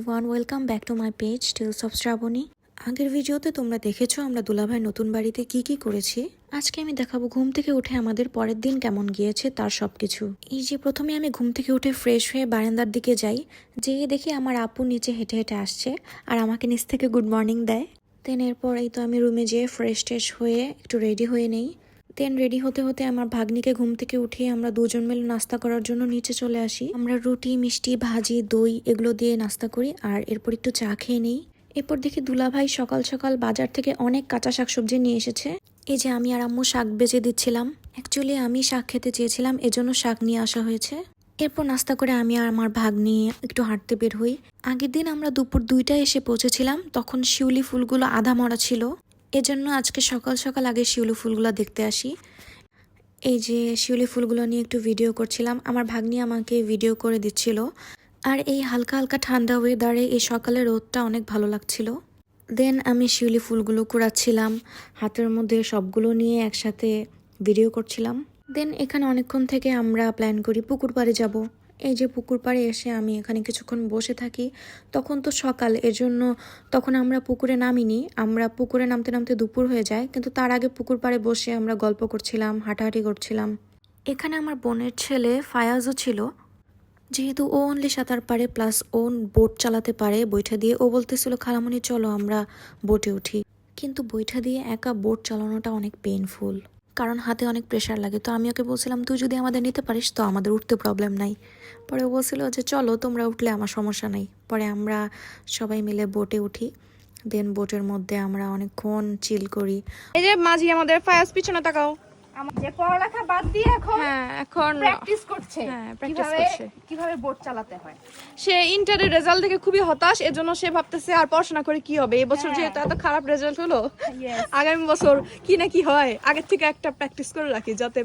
Everyone welcome back to my page tales of Shrabani আগের ভিডিওতে তোমরা দেখেছ আমরা দুলাভাই নতুন বাড়িতে কি কি করেছি? আজকে আমি দেখাবো ঘুম থেকে উঠে আমাদের পরের দিন কেমন গিয়েছে তার সবকিছু। এই যে প্রথমে আমি ঘুম থেকে উঠে ফ্রেশ হয়ে বারান্দার দিকে যাই, যেয়ে দেখি আমার আপু নিচে হেঁটে হেঁটে আসছে আর আমাকে নিচ থেকে গুড মর্নিং দেয়। দেন এরপর এই তো আমি রুমে যেয়ে ফ্রেশ ট্রেশ হয়ে একটু রেডি হয়ে নেই। দেন রেডি হতে হতে আমার ভাগ্নিকে ঘুম থেকে উঠিয়ে আমরা দুজন মিলে নাস্তা করার জন্য নিচে চলে আসি। আমরা রুটি, মিষ্টি, ভাজি, দই এগুলো দিয়ে নাস্তা করি আর এরপর একটু চা খেয়ে নেই। এরপর দেখি দুলাভাই সকাল সকাল বাজার থেকে অনেক কাঁচা শাকসবজি নিয়ে এসেছে। এই যে আমি আর আম্মু শাক বেজে দিচ্ছিলাম। অ্যাকচুয়ালি আমি শাক খেতে চেয়েছিলাম, এজন্য শাক নিয়ে আসা হয়েছে। এরপর নাস্তা করে আমি আর আমার ভাগ নিয়ে একটু হাঁটতে বের হই। আগের দিন আমরা দুপুর দুইটায় এসে পৌঁছেছিলাম, তখন শিউলি ফুলগুলো আধা মরা ছিল। এজন্য আজকে সকাল সকাল আগে শিউলি ফুলগুলো দেখতে আসি। এই যে শিউলি ফুলগুলো নিয়ে একটু ভিডিও করছিলাম, আমার ভাগ্নি আমাকে ভিডিও করে দিচ্ছিল। আর এই হালকা হালকা ঠান্ডা ওয়েদারে এই সকালের রোদটা অনেক ভালো লাগছিল। দেন আমি শিউলি ফুলগুলো কুড়াচ্ছিলাম, হাতের মধ্যে সবগুলো নিয়ে একসাথে ভিডিও করছিলাম। দেন এখানে অনেকক্ষণ থেকে আমরা প্ল্যান করি পুকুর পাড়ে যাব। এই যে পুকুর পাড়ে এসে আমি এখানে কিছুক্ষণ বসে থাকি, তখন তো সকাল, এজন্য তখন আমরা পুকুরে নামিনি। আমরা পুকুরে নামতে নামতে দুপুর হয়ে যায়, কিন্তু তার আগে পুকুর পাড়ে বসে আমরা গল্প করছিলাম, হাঁটাহাঁটি করছিলাম। এখানে আমার বোনের ছেলে ফায়াজও ছিল। যেহেতু ও অনলি সাঁতার পারে প্লাস ও বোট চালাতে পারে, বৈঠা দিয়ে ও বলতেছিল খালামণি চলো আমরা বোটে উঠি। কিন্তু বৈঠা দিয়ে একা বোট চালানোটা অনেক পেইনফুল কারণ হাতে অনেক প্রেশার লাগে। তো আমি ওকে বলছিলাম, তুই যদি আমাদের নিতে পারিস, তো আমাদের উঠতে প্রবলেম নাই। পরে ও বলছিল যে, চলো, তোমরা উঠলে আমার সমস্যা নাই। পরে আমরা সবাই মিলে বোটে উঠি। দেন বোটের মধ্যে আমরা অনেকক্ষণ চিল করি। এই যে মাঝি আমাদের ফায়াস পিছনে তাকাও। যে পড়ালেখা বাদ দিয়ে এখন হ্যাঁ এখন প্র্যাকটিস করছে হ্যাঁ, practice কীভাবে করছে। কীভাবে বোট চালাতে হয়? সে ইন্টারের রেজাল্ট দেখে খুবই হতাশ এজন্য সে ভাবতেছে আর পড়াশোনা করে কি হবে? এবছর হ্যাঁ। যেহেতু এত খারাপ রেজাল্ট হলো আগামী বছর কি না কি হয় আগের থেকে একটা প্র্যাকটিস করে রাখি যাতে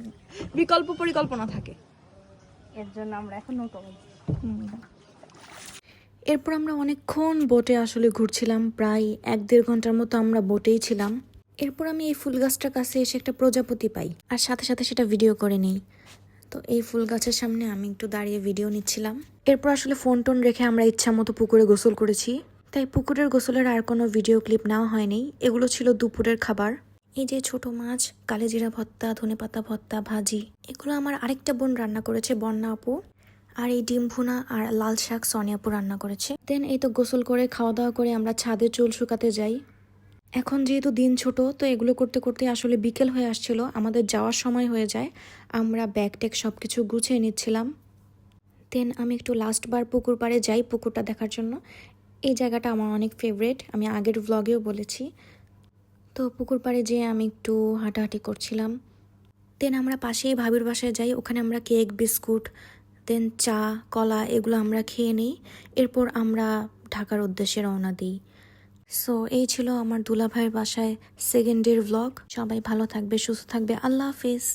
বিকল্প পরিকল্পনা থাকে। এর জন্য আমরা এখন নৌকা এরপর আমরা অনেকক্ষণ বোটে আসলে ঘুরছিলাম প্রায় এক দেড় ঘণ্টার মতো আমরা বোটেই ছিলাম। এরপর আমি এই ফুল গাছটার কাছে এসে একটা প্রজাপতি পাই, আর সাথে সাথে সেটা ভিডিও করে নিই। তো এই ফুল গাছের সামনে আমি একটু দাঁড়িয়ে ভিডিও নিচ্ছিলাম। এরপর আসলে ফোন টোন রেখে আমরা ইচ্ছা মতো পুকুরে গোসল করেছি। তাই পুকুরের গোসলের আর কোনো ভিডিও ক্লিপ নেওয়া হয়নি এগুলো ছিল দুপুরের খাবার। এই যে ছোট মাছ, কালেজিরা ভর্তা, ধনেপাতা ভর্তা, ভাজি, এগুলো আমার আরেকটা বোন রান্না করেছে, বন্যা আপু। আর এই ডিম ভুনা আর লাল শাক সনিয়াপু রান্না করেছে। দেন এই তো গোসল করে, খাওয়া দাওয়া করে আমরা ছাদে চুল শুকাতে যাই। এখন যেহেতু দিন ছোট, তো এগুলো করতে করতে আসলে বিকেল হয়ে আসছিল। আমাদের যাওয়ার সময় হয়ে যায়। আমরা ব্যাগ ট্যাগ সব কিছু গুছিয়ে নিচ্ছিলাম। দেন আমি একটু লাস্ট বার পুকুর পাড়ে যাই পুকুরটা দেখার জন্য। এই জায়গাটা আমার অনেক ফেভারেট আমি আগের ভ্লগেও বলেছি। তো পুকুর পাড়ে যেয়ে আমি একটু হাঁটাহাঁটি করছিলাম। দেন আমরা পাশেই ভাবির বাসায় যাই, ওখানে আমরা কেক বিস্কুট দেন চা, কলা এগুলো আমরা খেয়ে নিই। এরপর আমরা ঢাকার উদ্দেশ্যে রওনা দিই। সো এই ছিল আমার দুলাভাইয়ের বাসায় সেকেন্ড ডের ভ্লগ সবাই ভালো থাকবে, সুস্থ থাকবে। আল্লাহ হাফিজ।